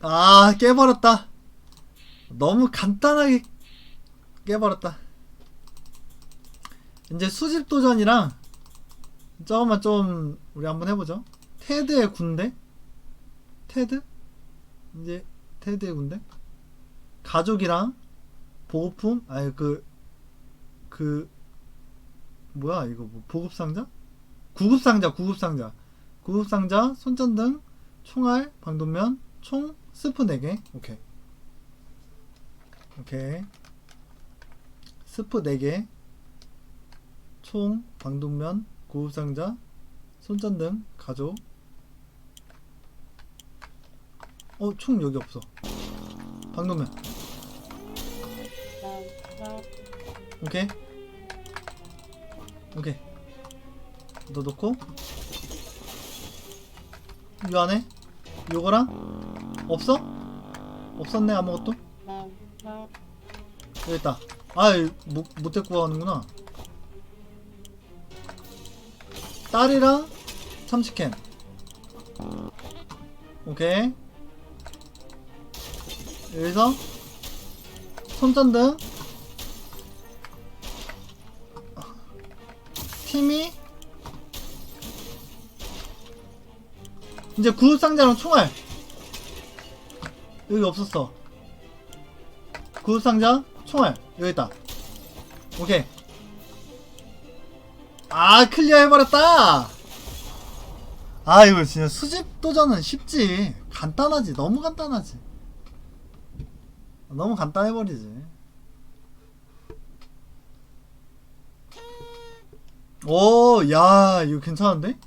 아 깨버렸다. 너무 간단하게 깨버렸다. 이제 수집 도전이랑 조금만 좀 우리 한번 해보죠. 테드의 군대? 테드? 이제 테드의 군대? 가족이랑 보급품? 아니 그그 뭐야 이거 뭐 보급 상자? 구급 상자 구급 상자. 구급 상자 손전등 총알 방독면 총 스프 4개? 오케이. 오케이. 스프 4개. 총 방독면 구급 상자 손전등 가족. 어총 여기 없어. 방독면. 오케이. 오케이. 너 넣고. 이 안에. 요거랑 없어? 없었네 아무것도? 여기 있다. 아이 못, 못 데리고 가는구나. 딸이랑 참치캔. 오케이. 여기서 손전등. 팀이 이제 구급상자랑 총알 여기 없었어. 구급상자? 총알. 여기 있다. 오케이. 아 클리어 해버렸다! 아 이거 진짜 수집 도전은 쉽지. 간단하지. 너무 간단하지. 너무 간단해버리지. 오, 야, 이거 괜찮은데?